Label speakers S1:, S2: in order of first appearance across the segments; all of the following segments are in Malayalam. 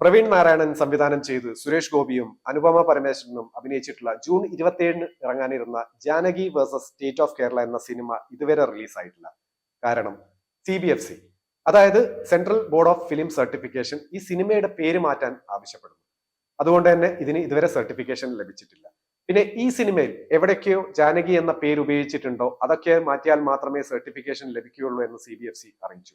S1: പ്രവീൺ നാരായണൻ സംവിധാനം ചെയ്ത് സുരേഷ് ഗോപിയും അനുപമ പരമേശ്വരനും അഭിനയിച്ചിട്ടുള്ള ജൂൺ ഇരുപത്തിയേഴിന് ഇറങ്ങാനിരുന്ന Janaki versus state of Kerala എന്ന സിനിമ ഇതുവരെ റിലീസായിട്ടില്ല. കാരണം സി ബി എഫ് സി. അതായത് central board of film certification ഈ സിനിമയുടെ പേര് മാറ്റാൻ ആവശ്യപ്പെടുന്നു. അതുകൊണ്ട് തന്നെ ഇതിന് ഇതുവരെ സർട്ടിഫിക്കേഷൻ ലഭിച്ചിട്ടില്ല. പിന്നെ ഈ സിനിമയിൽ എവിടേക്കോ ജാനകി എന്ന പേര് ഉപയോഗിച്ചിട്ടുണ്ടോ? അതൊക്കെ മാറ്റിയാൽ മാത്രമേ സർട്ടിഫിക്കേഷൻ ലഭിക്കുകയുള്ളൂ എന്ന് സി അറിയിച്ചു.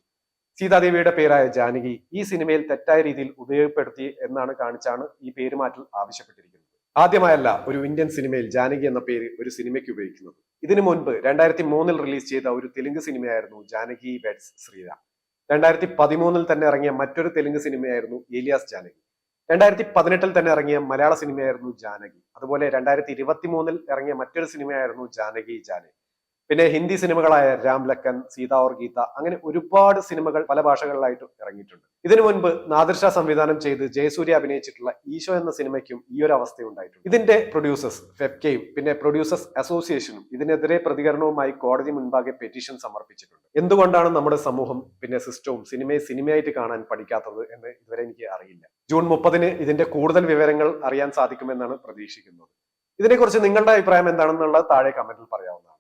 S1: സീതാദേവിയുടെ പേരായ ജാനകി ഈ സിനിമയിൽ തെറ്റായ രീതിയിൽ ഉപയോഗപ്പെടുത്തി എന്നാണ് കാണിച്ചാണ് ഈ പേരുമാറ്റൽ ആവശ്യപ്പെട്ടിരിക്കുന്നത്. ആദ്യമായല്ല ഒരു ഇന്ത്യൻ സിനിമയിൽ ജാനകി എന്ന പേര് ഒരു സിനിമയ്ക്ക് ഉപയോഗിക്കുന്നത്. ഇതിനു മുൻപ് രണ്ടായിരത്തി മൂന്നിൽ റിലീസ് ചെയ്ത ഒരു തെലുങ്ക് സിനിമയായിരുന്നു ജാനകി വെഡ്സ് ശ്രീരാം. രണ്ടായിരത്തി പതിമൂന്നിൽ തന്നെ ഇറങ്ങിയ മറ്റൊരു തെലുങ്ക് സിനിമയായിരുന്നു ഏലിയാസ് ജാനകി. രണ്ടായിരത്തി പതിനെട്ടിൽ തന്നെ ഇറങ്ങിയ മലയാള സിനിമയായിരുന്നു ജാനകി. അതുപോലെ രണ്ടായിരത്തി ഇരുപത്തി മൂന്നിൽ ഇറങ്ങിയ മറ്റൊരു സിനിമയായിരുന്നു ജാനകി ജാനകി. പിന്നെ ഹിന്ദി സിനിമകളായ രാം ലക്കൻ സീത ഓർ ഗീത അങ്ങനെ ഒരുപാട് സിനിമകൾ പല ഭാഷകളിലായിട്ട് ഇറങ്ങിയിട്ടുണ്ട്. ഇതിനു മുൻപ് നാദിർഷ സംവിധാനം ചെയ്ത് ജയസൂര്യ അഭിനയിച്ചിട്ടുള്ള ഈശോ എന്ന സിനിമയ്ക്കും ഈ ഒരു അവസ്ഥ ഉണ്ടായിട്ടുണ്ട് ഇതിന്റെ പ്രൊഡ്യൂസേഴ്സ് ഫെഫ്കയും പിന്നെ പ്രൊഡ്യൂസേഴ്സ് അസോസിയേഷനും ഇതിനെതിരെ പ്രതികരണവുമായി കോടതി മുൻപാകെ പെറ്റീഷൻ സമർപ്പിച്ചിട്ടുണ്ട്. എന്തുകൊണ്ടാണ് നമ്മുടെ സമൂഹം പിന്നെ സിസ്റ്റവും സിനിമയെ സിനിമയായിട്ട് കാണാൻ പഠിക്കാത്തത് എന്ന് ഇതുവരെ എനിക്ക് അറിയില്ല. ജൂൺ മുപ്പതിന് ഇതിന്റെ കൂടുതൽ വിവരങ്ങൾ അറിയാൻ സാധിക്കുമെന്നാണ് പ്രതീക്ഷിക്കുന്നത്. ഇതിനെക്കുറിച്ച് നിങ്ങളുടെ അഭിപ്രായം എന്താണെന്നുള്ളത് താഴെ കമന്റിൽ പറയാവുന്നതാണ്.